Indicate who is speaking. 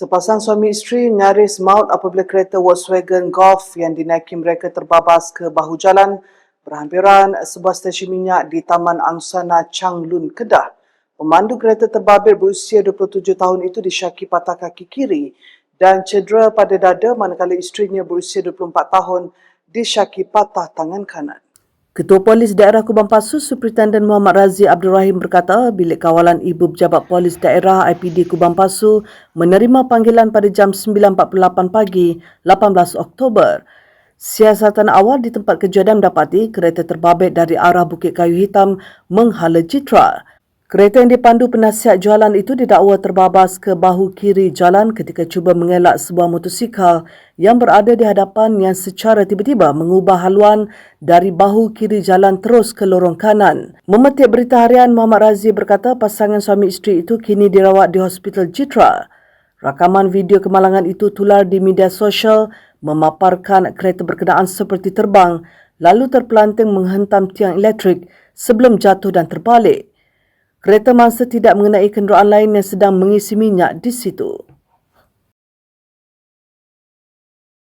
Speaker 1: Sepasang suami isteri nyaris maut apabila kereta Volkswagen Golf yang dinaiki mereka terbabas ke bahu jalan berhampiran sebuah stesen minyak di Taman Angsana Changlun, Kedah. Pemandu kereta terbabit berusia 27 tahun itu disyaki patah kaki kiri dan cedera pada dada manakala isterinya berusia 24 tahun disyaki patah tangan kanan. Ketua Polis Daerah Kubang Pasu, Superintendent Muhammad Razi Abdul Rahim berkata, bilik kawalan Ibu Pejabat Polis Daerah IPD Kubang Pasu menerima panggilan pada jam 9.48 pagi 18 Oktober. Siasatan awal di tempat kejadian mendapati kereta terbabit dari arah Bukit Kayu Hitam menghala Citra. Kereta yang dipandu penasihat jualan itu didakwa terbabas ke bahu kiri jalan ketika cuba mengelak sebuah motosikal yang berada di hadapan yang secara tiba-tiba mengubah haluan dari bahu kiri jalan terus ke lorong kanan. Memetik berita harian Muhammad Razi berkata pasangan suami isteri itu kini dirawat di Hospital Citra. Rakaman video kemalangan itu tular di media sosial memaparkan kereta berkenaan seperti terbang lalu terpelanting menghentam tiang elektrik sebelum jatuh dan terbalik. Kereta mangsa tidak mengenai kenderaan lain yang sedang mengisi minyak di situ.